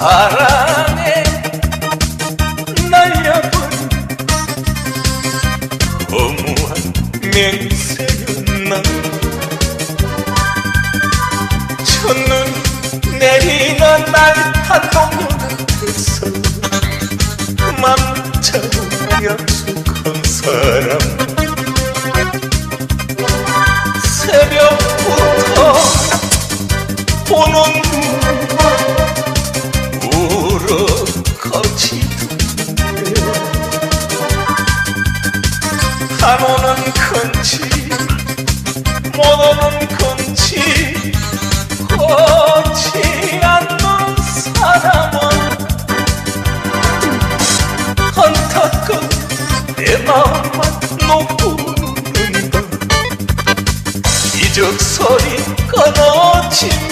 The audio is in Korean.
사랑에 날려버린 허무한 맹세였나? 첫눈 내리는 날 한동안 앞에서 맘처럼 약속한 사람. 새벽부터 보는 울 안 오는 큰지 못 오는 큰지 걷지 않는 사람은 안타까운 내 마음만 놓고 녹는다. 이적설이 끊어진